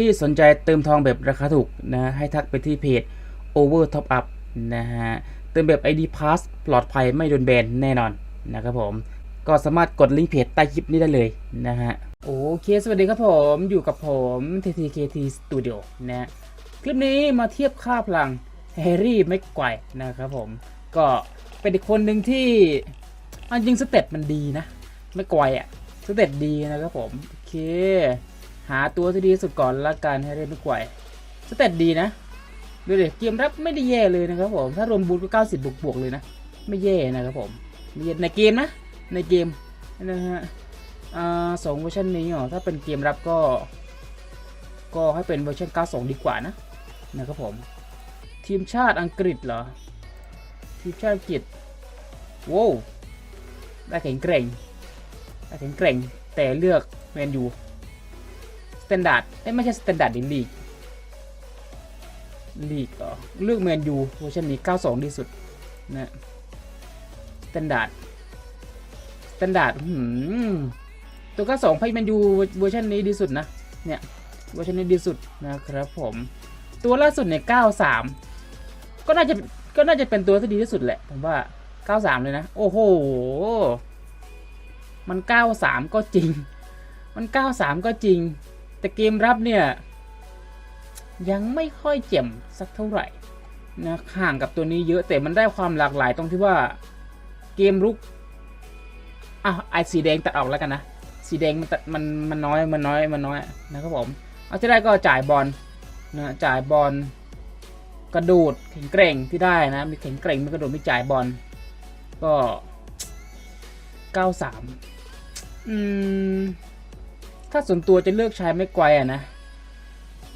ที่สนใจเติมทองแบบราคาถูกนะให้ทักไปที่เพจ Over Top Up นะฮะเติมแบบ ID Pass ปลอดภัยไม่โดนแบนแน่นอนนะครับผมก็สามารถกดลิงก์เพจใต้คลิปนี้ได้เลยนะฮะโอเค สวัสดีครับผมอยู่กับผม TTKT Studio นะฮะคลิปนี้มาเทียบค่าพลังแฮร์รี่แม็กไกวนะครับผมก็เป็นอีกคนหนึ่งที่อันจริงสเต็ปมันดีนะแม็กไกวอะสเต็ปดีนะครับผม โอเค หาตัวที่ดีที่สุดก่อนละกันให้ได้ไม่กวยสเตตดีนะดูดิเกมรับไม่ได้แย่เลยนะครับผม ถ้ารวมบูทก็ 90 บวกบวกเลยนะ ไม่แย่นะครับผมในเกมนะ ในเกมนะฮะสองเวอร์ชันนี้อ๋อถ้าเป็นเกมรับก็ ก็ให้เป็นเวอร์ชัน92 ดีกว่านะนะครับผม ทีมชาติอังกฤษเหรอ ทีมชาติอังกฤษโว้ได้แข็งแกร่งได้แข็งแกร่งแต่เลือกแมนยู สแตนดาร์ดไม่ใช่สแตนดาร์ดดิลีกลีกต่อเลือกแมนยูเวอร์ชันนี้ 92 ดีสุดนะสแตนดาร์ดสแตนดาร์ดตัว 92 ให้แมนยูเวอร์ชันนี้ดีสุดนะ เนี่ยเวอร์ชันนี้ดีสุดนะครับผม ตัวล่าสุดเนี่ย 93 ก็น่าจะก็น่าจะเป็นตัวที่ดีที่สุดแหละผมว่า 93 เลยนะ โอ้โห มัน 93 ก็จริง มัน 93 ก็จริง แต่เกมรับเนี่ย ยังไม่ค่อยเจ็มสักเท่าไหร่นะห่างกับตัวนี้เยอะแต่มันได้ความหลากหลายตรงที่ว่าเกมรุกอะไอสีแดงตัดออกแล้วกันนะ สีแดงมันตัดมันมันน้อยมันน้อยมันน้อยนะครับผม เอาที่ได้ก็จ่ายบอลนะจ่ายบอลกระโดดแข็งแกร่งที่ได้นะ มีแข็งแกร่งมีกระโดดมีจ่ายบอลก็93อืม ถ้าส่วนตัวจะเลือกใช้ไม่ไกวอะนะ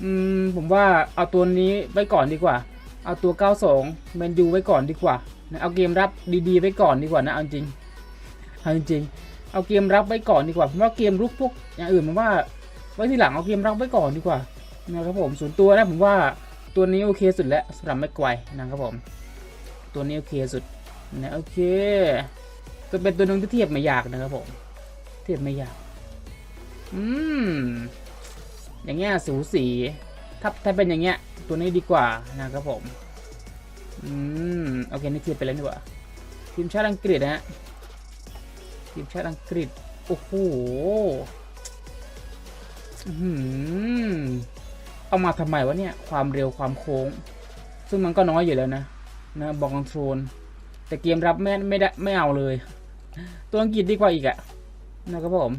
อืม ผมว่าเอาตัวนี้ไว้ก่อนดีกว่า เอาตัว 92แมนยูไว้ก่อนดีกว่านะเอาเกมรับดีๆไว้ก่อนดีกว่านะเอาจริงเอาจริง เอาเกมรับไว้ก่อนดีกว่าผมว่าเกมรุกพวกอย่างอื่นผมว่า ไว้ทีหลังเอาเกมรับไว้ก่อนดีกว่านะครับผมส่วนตัวนะผมว่าตัวนี้โอเคสุดแล้วสำหรับไม่ไกวนะครับผม ตัวนี้โอเคสุดนะโอเคก็เป็นตัวหนึงที่เทียบไม่ยากนะครับผม เทียบไม่ยาก อืม อย่างเงี้ยสูสี ถ้าถ้าเป็นอย่างเงี้ย ตัวนี้ดีกว่านะครับผม อืม โอเค นี่ทียบไปแล้วดีกว่าทีมชาติอังกฤษนะฮะทีมชาติอังกฤษ โอ้โหอื้อหือเอามาทำไมวะเนี่ย ความเร็วความโค้ง ซึ่งมันก็น้อยอยู่แล้วนะ นะบอกคอนโทรล แต่เกมรับไม่ไม่ได้ไม่เอาเลย ตัวอังกฤษดีกว่าอีกอะนะครับผม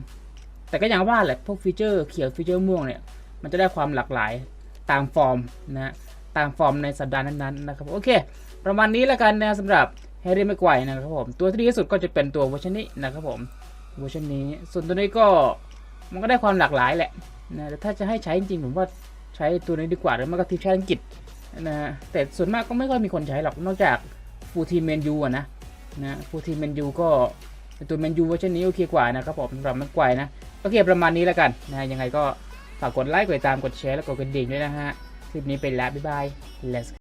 แต่ก็อย่างว่าแหละพวกฟีเจอร์เขียวฟีเจอร์ม่วงเนี่ยมันจะได้ความหลากหลายตามฟอร์มนะฮะตามฟอร์มในสัปดาห์นั้นๆนะครับโอเค ประมาณนี้แล้วกันนะสำหรับแฮร์รี่แม็กไกวนะครับผมตัวที่ดีที่สุดก็จะเป็นตัวเวอร์ชันนี้นะครับผมเวอร์ชันนี้ ส่วนตัวนี้ก็มันก็ได้ความหลากหลายแหละนะแต่ถ้าจะให้ใช้จริงๆผมว่าใช้ตัวนี้ดีกว่าหรือไม่ก็ทีมชาติอังกฤษนะฮะแต่ส่วนมากก็ไม่ค่อยมีคนใช้หรอกนอกจากฟูทีเมนยูอะนะนะฟูทีเมนยูก็ตัวเมนยูเวอร์ชันนี้โอเคกว่านะครับผมสำหรับแม็กไกวนะ โอเคประมาณนี้แล้วกันนะยังไงก็ฝากกดไลค์กดติดตามกดแชร์แล้วกดกระดิ่งด้วยนะฮะคลิปนี้ไปแล้วบ๊ายบาย let's